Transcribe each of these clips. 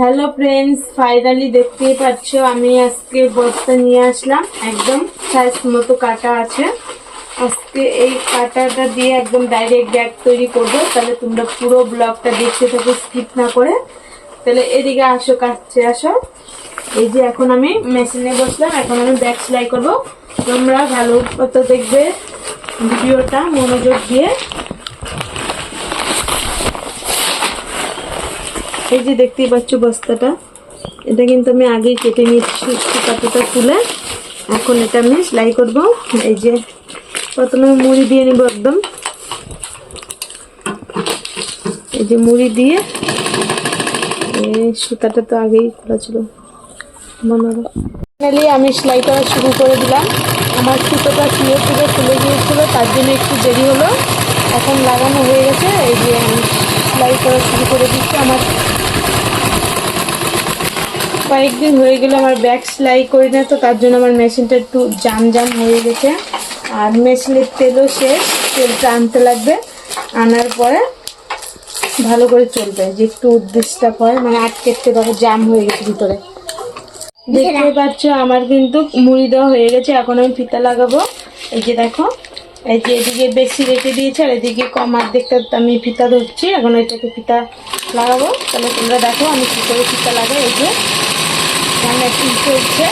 Hello friends finally দেখতেই পাচ্ছ, আমি আজকে বস্তা নিয়ে আসলাম। একদম সাইজ মতো কাটা আছে। আজকে এই কাটাটা দিয়ে একদম ডাইরেক্ট ব্যাগ তৈরি করব। তাহলে তোমরা পুরো ব্লগটা দেখতে থাকো স্কিপ না করে। তাহলে এদিকে আসো, কাছে আসো। এই যে এখন আমি মেশিনে বসলাম। এখন আমি ব্যাগ সেলাই করব। তোমরা ভালো মতো দেখবে ভিডিওটা, মনোযোগ দিয়ে। এই যে দেখতেই পাচ্ছ বস্তাটা, এটা কিন্তু আমি আগেই কেটে নিচ্ছি কাটাটা তুলে এখন এটা আমি সেলাই করব। এই যে প্রথমে মুড়ি দিয়ে নিব একদম। এই যে মুড়ি দিয়ে সুতাটা তো আগেই খোলা ছিল। ফাইনালি আমি সেলাই করা শুরু করে দিলাম। আমার সুতোটা শুয়ে শুয়ে খুলে গিয়েছিল, তার জন্য একটু দেরি হলো। এখন লাগানো হয়ে গেছে এই যে আমি সেলাই করা শুরু করে দিচ্ছি আমার। কয়েকদিন হয়ে গেলে আমার ব্যাগ সেলাই করি না তো তার জন্য আমার মেশিনটা একটু জাম জাম হয়ে গেছে। আর মেশিনের তেলও শেষ তেলটা আনতে লাগবে আনার পরে ভালো করে চলবে যে একটু উদ্দেশ্যটা হয় মানে আটকে পারে জাম হয়ে গেছে ভিতরে। দেখতে পাচ্ছ আমার কিন্তু মুড়ি দেওয়া হয়ে গেছে এখন আমি ফিতা লাগাবো। এই যে দেখো এই যে এদিকে বেশি রেখে দিয়েছে, আর এদিকে কম অর্ধেকটা আমি ফিতা ধরছি। এখন এটাকে ফিতা লাগাবো। তাহলে তোমরা দেখো আমি কী করে ফিতা লাগাই, এই যে এখানে কি চলছে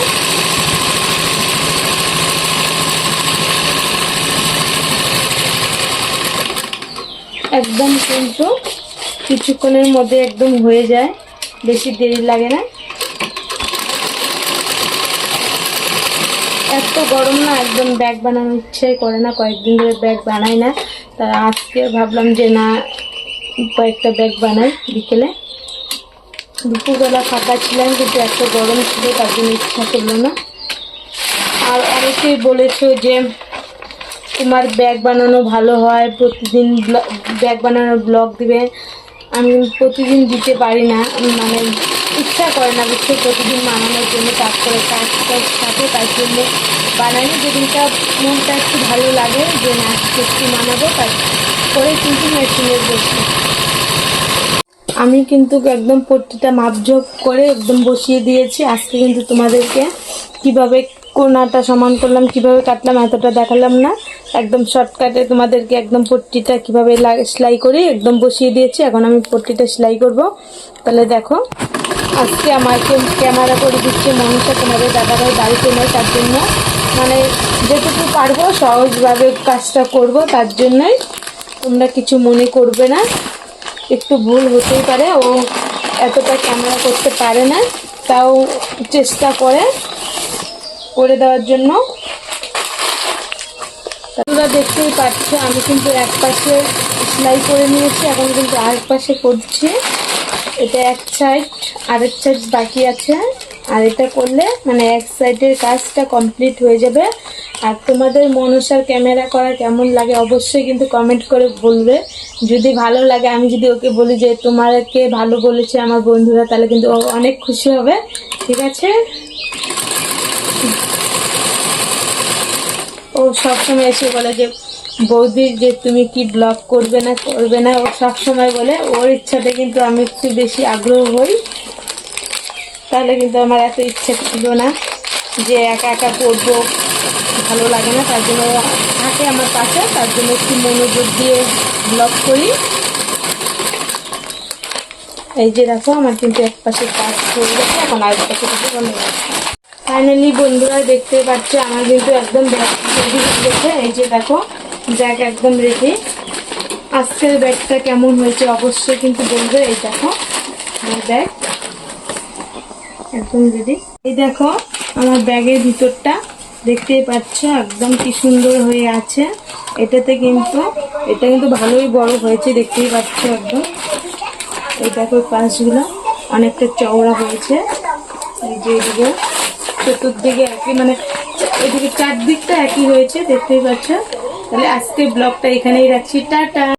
একদম কিন্তু কিছুক্ষণের মধ্যে একদম হয়ে যায়। বেশি দেরি লাগে না। এত গরম না, একদম ব্যাগ বানানোর ইচ্ছে করে না, কয়েকদিন ধরে ব্যাগ বানাই না। তা আজকে ভাবলাম যে না, কয়েকটা ব্যাগ বানাই বিকেলে। দুপুরবেলা ফাঁকা ছিলাম, কিন্তু এত গরম ছিল, তার জন্য ইচ্ছা করল না। আর অনেকেই বলেছ যে, তোমার ব্যাগ বানানো ভালো হয়, প্রতিদিন ব্যাগ বানানোর ব্লগ দিবে। আমি প্রতিদিন দিতে পারি না মানে ইচ্ছা করে না বুঝছ প্রতিদিন বানানোর জন্য কাজ টাজ থাকে তার জন্য বানাই। যেদিনটা মনটা একটু ভালো লাগে যে না একটু বানাবো তারপরে কিন্তু মেশিনের বসি। আমি কিন্তু একদম পট্টিটা মাপঝোপ করে একদম বসিয়ে দিয়েছি। আজকে কিন্তু তোমাদেরকে কীভাবে কোনাটা সমান করলাম, কীভাবে কাটলাম, এতটা দেখালাম না। একদম শর্টকাটে তোমাদেরকে একদম পট্টিটা কীভাবে সেলাই করি, একদম বসিয়ে দিয়েছি। এখন আমি পট্টিটা সেলাই করব। তাহলে দেখো, আজকে আমাকে ক্যামেরা করে দিচ্ছে মনীষা তোমাদের দাদাভাই বাড়িতে নেই তার জন্য। মানে যেটুকু পারব সহজভাবে কাজটা করব, তার জন্যই তোমরা কিছু মনে করবে না। একটু ভুল হতেই পারে, ও এতটা ক্যামেরা করতে পারে না, তাও চেষ্টা করে করে দেওয়ার জন্য। তোমরা দেখতেই পাচ্ছ, আমি কিন্তু এক পাশে সেলাই করে নিয়েছি, এখন কিন্তু আরেক পাশে করছি। এটা এক সাইড আরেক সাইড বাকি আছে। আর এটা করলে মানে এক সাইডের কাজটা কমপ্লিট হয়ে যাবে। আর তোমাদের মনসার ক্যামেরা করা কেমন লাগে অবশ্যই কিন্তু কমেন্ট করে বলবে। যদি ভালো লাগে, আমি যদি ওকে বলি যে তোমারকে ভালো বলেছে আমার বন্ধুরা? তাহলে কিন্তু অনেক খুশি হবে। ঠিক আছে? ও সবসময় এসে বলে যে, বৌদি, যে তুমি কি ব্লগ করবে না করবে না, ও সবসময় বলে, ওর ইচ্ছাতে কিন্তু আমি একটু বেশি আগ্রহ হই। তাহলে কিন্তু আমার এত ইচ্ছে ছিল না যে একা একা করব ভালো লাগে না, তার জন্য থাকে আমার পাশে, তার জন্য একটু মনোযোগ দিয়ে ব্লগ করি। এই যে দেখো, আমার কিন্তু এক পাশে কাজ হয়ে গেছে, এখন আরেক পাশে কিছু বন্ধ ফাইনালি বন্ধুরা দেখতে পাচ্ছ, আমার কিন্তু একদম ব্যাগ রেডি হয়ে গেছে। এই যে দেখো ব্যাগ একদম রেডি আজকের ব্যাগটা কেমন হয়েছে? অবশ্যই কিন্তু বলবে। এই দেখো, আমার ব্যাগ একদম রেডি এই দেখো, আমার ব্যাগের ভিতরটা দেখতেই পাচ্ছ, একদম কি সুন্দর হয়ে আছে। এটাতে কিন্তু, এটা কিন্তু ভালোই বড় হয়েছে, দেখতেই পাচ্ছ একদম। এই দেখো পাশগুলো, অনেকটা চওড়া হয়েছে। এই যে এদিকে চতুর্দিকে একই মানে এদিকে চারদিকটা একই হয়েছে, দেখতেই পাচ্ছ। তাহলে আজকে ব্লগটা এখানেই রাখছি। টাটা!